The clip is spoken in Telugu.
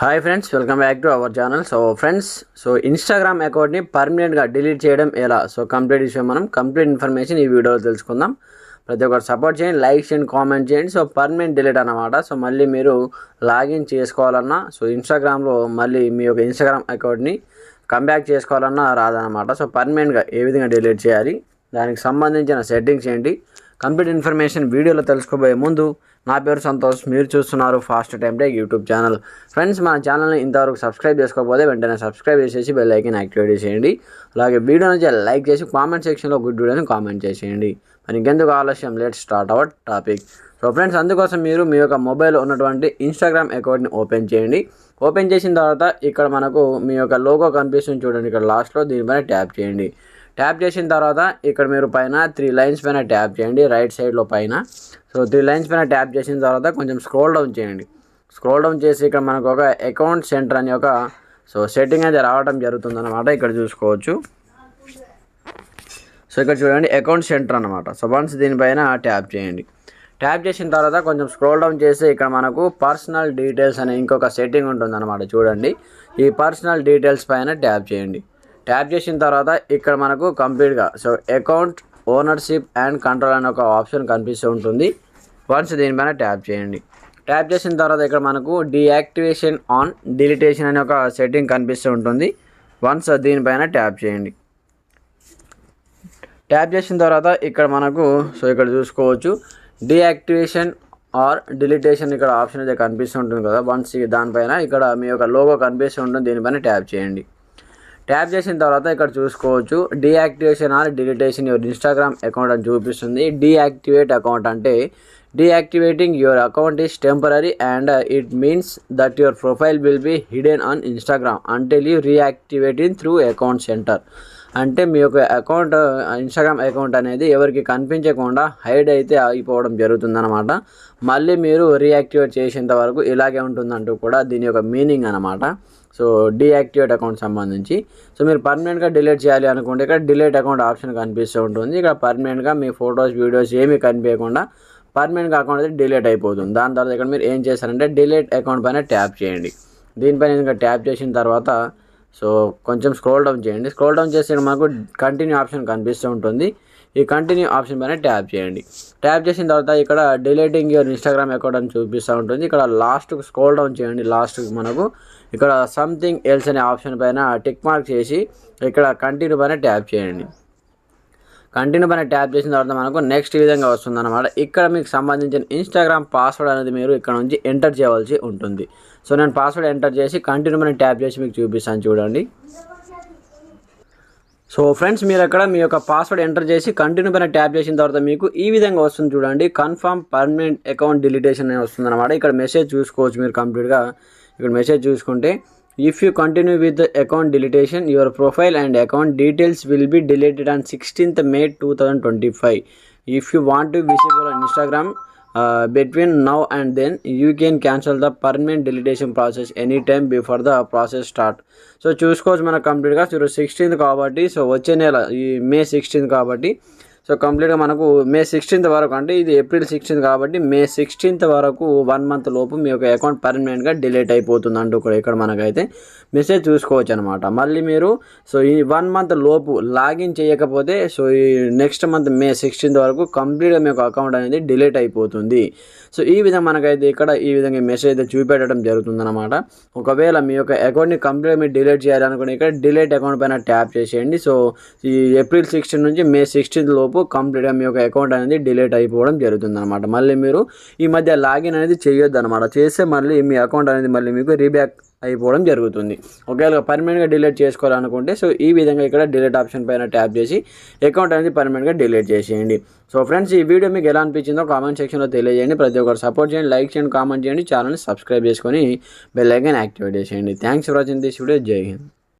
Hi friends welcome back to our channel so friends so Instagram అకౌంట్ని పర్మనెంట్గా డిలీట్ చేయడం ఎలా? సో కంప్లీట్ విషయం మనం కంప్లీట్ ఇన్ఫర్మేషన్ ఈ వీడియోలో తెలుసుకుందాం. ప్రతి ఒక్కరు సపోర్ట్ చేయండి లైక్ చేయండి కామెంట్ చేయండి. సో పర్మనెంట్ డిలీట్ అనమాట సో మళ్ళీ మీరు లాగిన్ చేసుకోవాలన్నా సో ఇన్స్టాగ్రామ్లో మళ్ళీ మీ యొక్క ఇన్స్టాగ్రామ్ అకౌంట్ని కంబ్యాక్ చేసుకోవాలన్నా రాదనమాట సో పర్మనెంట్గా ఏ విధంగా డిలీట్ చేయాలి? దానికి సంబంధించిన సెట్టింగ్స్ ఏంటి? కంప్లీట్ ఇన్ఫర్మేషన్ వీడియోలో తెలుసుకోబోయే ముందు నా పేరు సంతోష్ మీరు చూస్తున్నారు fast time take YouTube channel. Friends మన ఛానల్ని ఇంతవరకు సబ్స్క్రైబ్ చేసుకోకపోతే వెంటనే సబ్స్క్రైబ్ చేసేసి బెల్ ఐకన్ యాక్టివేట్ చేసేయండి. అలాగే వీడియో నుంచి లైక్ చేసి కామెంట్ సెక్షన్లో గుడ్ వీడియోని కామెంట్ చేసేయండి. మరి ఇంకెందుకు ఆలస్యం? Let start our topic so friends అందుకోసం మీరు మీ యొక్క మొబైల్ ఉన్నటువంటి ఇన్స్టాగ్రామ్ అకౌంట్ని ఓపెన్ చేయండి. ఓపెన్ చేసిన తర్వాత ఇక్కడ మనకు మీ యొక్క లోగో కనిపిస్తుంది చూడండి. ఇక్కడ లాస్ట్లో దీనిపైన ట్యాప్ చేయండి. ట్యాప్ చేసిన తర్వాత ఇక్కడ మీరు పైన త్రీ లైన్స్ పైన ట్యాప్ చేయండి రైట్ సైడ్లో పైన. సో త్రీ లైన్స్ పైన ట్యాప్ చేసిన తర్వాత కొంచెం స్క్రోల్ డౌన్ చేయండి. స్క్రోల్ డౌన్ చేసి ఇక్కడ మనకు ఒక అకౌంట్ సెంటర్ అని ఒక సో సెట్టింగ్ అయితే రావడం జరుగుతుందన్నమాట. ఇక్కడ చూసుకోవచ్చు. సో ఇక్కడ చూడండి అకౌంట్ సెంటర్ అనమాట సో వన్స్ దీనిపైన ట్యాప్ చేయండి. ట్యాప్ చేసిన తర్వాత కొంచెం స్క్రోల్ డౌన్ చేసి ఇక్కడ మనకు పర్సనల్ డీటెయిల్స్ అనే ఇంకొక సెట్టింగ్ ఉంటుందన్నమాట. చూడండి ఈ పర్సనల్ డీటెయిల్స్ పైన ట్యాప్ చేయండి. ట్యాప్ చేసిన తర్వాత ఇక్కడ మనకు కంప్లీట్గా so account ownership and control అనే ఒక ఆప్షన్ కనిపిస్తూ ఉంటుంది. వన్స్ దీనిపైన ట్యాప్ చేయండి. ట్యాప్ చేసిన తర్వాత ఇక్కడ మనకు డీయాక్టివేషన్ ఆన్ డిలిటేషన్ అనే ఒక సెట్టింగ్ కనిపిస్తూ ఉంటుంది. వన్స్ దీనిపైన ట్యాప్ చేయండి. ట్యాప్ చేసిన తర్వాత ఇక్కడ మనకు సో ఇక్కడ చూసుకోవచ్చు డీయాక్టివేషన్ ఆర్ డిలిటేషన్ ఇక్కడ ఆప్షన్ అయితే కనిపిస్తుంటుంది కదా. వన్స్ దానిపైన ఇక్కడ మీ యొక్క లోగో కనిపిస్తూ ఉంటుంది దీనిపైన ట్యాప్ చేయండి. ట్యాప్ చేసిన తర్వాత ఇక్కడ చూసుకోవచ్చు deactivation or deletion your Instagram account అని చూపిస్తుంది. డీయాక్టివేట్ అకౌంట్ అంటే deactivating your account is temporary and it means that your profile will be hidden on Instagram అంటే you reactivating through account centre అంటే మీ యొక్క అకౌంట్ ఇన్స్టాగ్రామ్ అకౌంట్ అనేది ఎవరికి కనిపించకుండా హైడ్ అయితే అయిపోవడం జరుగుతుందన్నమాట. మళ్ళీ మీరు రీయాక్టివేట్ చేసేంత వరకు ఇలాగే ఉంటుందంటూ కూడా దీని యొక్క మీనింగ్ అనమాట సో డీయాక్టివేట్ అకౌంట్ సంబంధించి. సో మీరు పర్మనెంట్గా డిలీట్ చేయాలి అనుకుంటే ఇక్కడ డిలీట్ అకౌంట్ ఆప్షన్ కనిపిస్తూ ఉంటుంది. ఇక్కడ పర్మనెంట్గా మీ ఫొటోస్ వీడియోస్ ఏమీ కనిపించకుండా పర్మనెంట్గా అకౌంట్ అయితే డిలీట్ అయిపోతుంది. దాని తర్వాత ఇక్కడ మీరు ఏం చేస్తారంటే డిలీట్ అకౌంట్ పైన ట్యాప్ చేయండి. దీనిపైన ఇంకా ట్యాప్ చేసిన తర్వాత సో కొంచెం స్క్రోల్ డౌన్ చేయండి. స్క్రోల్ డౌన్ చేస్తే మనకు కంటిన్యూ ఆప్షన్ కనిపిస్తూ ఉంటుంది. ఈ కంటిన్యూ ఆప్షన్ పైన ట్యాప్ చేయండి. ట్యాప్ చేసిన తర్వాత ఇక్కడ డిలీటింగ్ యువర్ ఇన్స్టాగ్రామ్ అకౌంట్ అని చూపిస్తూ ఉంటుంది. ఇక్కడ లాస్ట్కి స్క్రోల్ డౌన్ చేయండి. లాస్ట్కి మనకు ఇక్కడ సంథింగ్ ఎల్స్ అనే ఆప్షన్ పైన టిక్ మార్క్ చేసి ఇక్కడ కంటిన్యూ పైన ట్యాప్ చేయండి. కంటిన్యూ పైన ట్యాప్ చేసిన తర్వాత మనకు నెక్స్ట్ ఈ విధంగా వస్తుందన్నమాట. ఇక్కడ మీకు సంబంధించిన ఇన్స్టాగ్రామ్ పాస్వర్డ్ అనేది మీరు ఇక్కడ నుంచి ఎంటర్ చేయవలసి ఉంటుంది. సో నేను పాస్వర్డ్ ఎంటర్ చేసి కంటిన్యూ పైన ట్యాప్ చేసి మీకు చూపిస్తాను చూడండి. సో ఫ్రెండ్స్ మీరు అక్కడ మీ యొక్క పాస్వర్డ్ ఎంటర్ చేసి కంటిన్యూ పైన ట్యాప్ చేసిన తర్వాత మీకు ఈ విధంగా వస్తుంది చూడండి. కన్ఫర్మ్ పర్మనెంట్ అకౌంట్ డిలీటేషన్ అని వస్తుంది అనమాట ఇక్కడ మెసేజ్ చూసుకోవచ్చు మీరు కంప్లీట్గా ఇక్కడ మెసేజ్ చూసుకుంటే if you continue with account deletion your profile and account details will be deleted on sixteenth May two thousand twenty five if you want to visible on Instagram between now and then you can cancel the permanent deletion process any time before the process start so చూసుకోవచ్చు మనకు కంప్లీట్గా సో సిక్స్టీన్త్ కాబట్టి సో వచ్చే నెల ఈ మే సిక్స్టీన్త్ కాబట్టి సో కంప్లీట్గా మనకు మే సిక్స్టీన్త్ వరకు అంటే ఇది ఏప్రిల్ సిక్స్టీన్త్ కాబట్టి మే సిక్స్టీన్త్ వరకు వన్ మంత్ లోపు మీ యొక్క అకౌంట్ పర్మనెంట్గా డిలీట్ అయిపోతుంది అంటూ కూడా ఇక్కడ మనకైతే. మెసేజ్ చూసుకోవచ్చు అనమాట మళ్ళీ మీరు సో ఈ వన్ మంత్ లోపు లాగిన్ చేయకపోతే సో ఈ నెక్స్ట్ మంత్ మే సిక్స్టీన్త్ వరకు కంప్లీట్గా మీ యొక్క అకౌంట్ అనేది డిలీట్ అయిపోతుంది. సో ఈ విధంగా మనకైతే ఇక్కడ ఈ విధంగా మెసేజ్ అయితే చూపెట్టడం జరుగుతుందన్నమాట ఒకవేళ మీ యొక్క అకౌంట్ని కంప్లీట్గా మీరు డిలీట్ చేయాలనుకుని ఇక్కడ డిలీట్ అకౌంట్ పైన ట్యాప్ చేసేయండి. సో ఈ ఏప్రిల్ సిక్స్టీన్ నుంచి మే సిక్స్టీన్త్ లోపు కంప్లీట్గా మీ యొక్క అకౌంట్ అనేది డిలీట్ అయిపోవడం జరుగుతుంది అనమాట మళ్ళీ మీరు ఈ మధ్య లాగిన్ అనేది చేయొద్దు అనమాట చేస్తే మళ్ళీ మీ అకౌంట్ అనేది మళ్ళీ మీకు రీబ్యాక్ అయిపోవడం జరుగుతుంది. ఒకవేళ పర్మనెంట్గా డిలీట్ చేసుకోవాలనుకుంటే సో ఈ విధంగా ఇక్కడ డిలీట్ ఆప్షన్ పైన ట్యాప్ చేసి అకౌంట్ అనేది పర్మనెంట్గా డిలీట్ చేసేయండి. సో ఫ్రెండ్స్ ఈ వీడియో మీకు ఎలా అనిపించిందో కామెంట్ సెక్షన్లో తెలియజేయండి. ప్రతి ఒక్కరు సపోర్ట్ చేయండి లైక్ చేయండి కామెంట్ చేయండి ఛానల్ని సబ్స్క్రైబ్ చేసుకొని బెల్ ఐకాన్ యాక్టివేట్ చేసేయండి. Thanks for watching this video. Jai Hind.